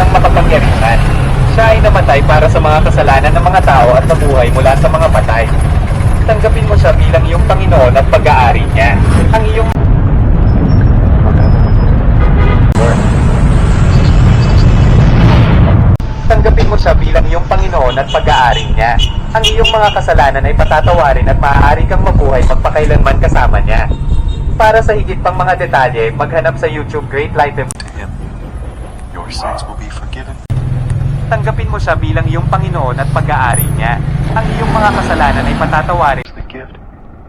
Ang makapangyarihan. Siya ay namatay para sa mga kasalanan ng mga tao at nabuhay mula sa mga patay. Tanggapin mo siya bilang iyong Panginoon at pag-aari niya. Ang iyong Tanggapin mo siya bilang iyong Panginoon at pag-aari niya. Ang iyong mga kasalanan ay patatawarin at maaari kang mabuhay magpakailanman kasama niya. Para sa higit pang mga detalye, maghanap sa YouTube Great Life Your sins will be forgiven. Tanggapin mo siya bilang iyong Panginoon at pag-aari niya. Ang iyong mga kasalanan ay patatawarin The gift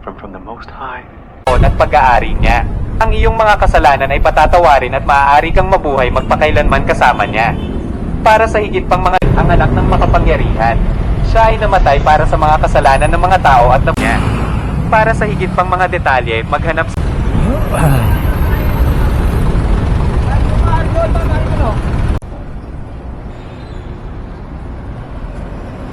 from, from the Most High. at pag-aari niya. Ang iyong mga kasalanan ay patatawarin at maaari kang mabuhay magpakailanman kasama niya. Para sa higit pang mga ang anak ng makapangyarihan. Siya ay namatay para sa mga kasalanan ng mga tao at ng. Para sa higit pang mga detalye, maghanap sa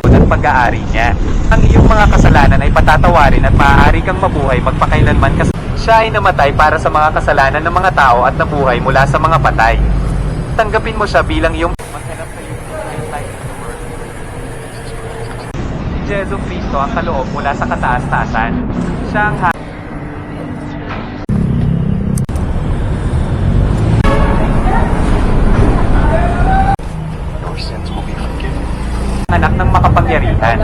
at pag-aari niya. Ang iyong mga kasalanan ay patatawarin at maaari kang mabuhay magpakailanman kasi siya ay namatay para sa mga kasalanan ng mga tao at nabuhay mula sa mga patay. Tanggapin mo siya bilang iyong Jesu Cristo ang kaloob mula sa kataas-taasan. Siya ang anak ng makapangyarihan.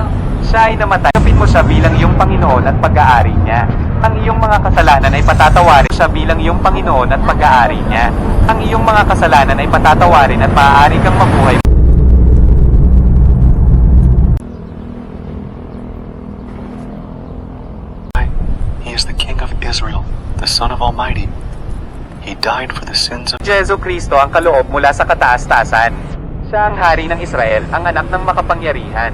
Siya ay namatay. Tanggapin mo siya bilang iyong Panginoon at pag-aari niya. Ang iyong mga kasalanan ay patatawarin siya bilang iyong Panginoon at pag-aari niya. Ang iyong mga kasalanan ay patatawarin at maaari kang mabuhay He is the King of Israel, the Son of Almighty. He died for the sins of Jesu Cristo ang kaloob mula sa kataas-taasan. Siya ang hari ng Israel, ang anak ng makapangyarihan.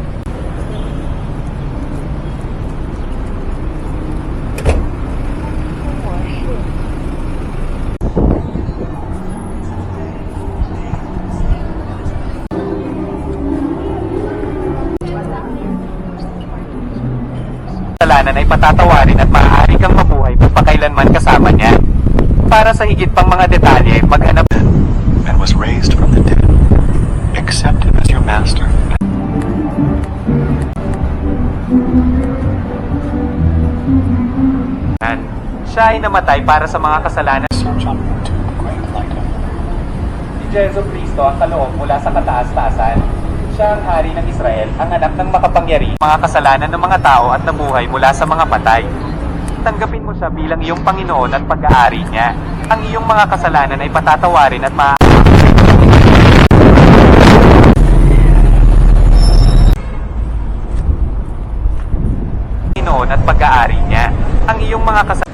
kasalanan ay patatawarin at maaari kang mabuhay magpakailanman kasama niya. Para sa higit pang mga detalye, maghanap and was raised from the your master. Siya ay namatay para sa mga kasalanan. Search on YouTube Great Light of Si Jesu Cristo ang kaloob mula sa kataas-taasan. Siya ang hari ng Israel, ang anak ng makapangyari, mga kasalanan ng mga tao at nabuhay mula sa mga patay. Tanggapin mo siya bilang iyong Panginoon at pag-aari niya. Ang iyong mga kasalanan ay patatawarin at ma at pag-aari niya. Ang iyong mga kasama.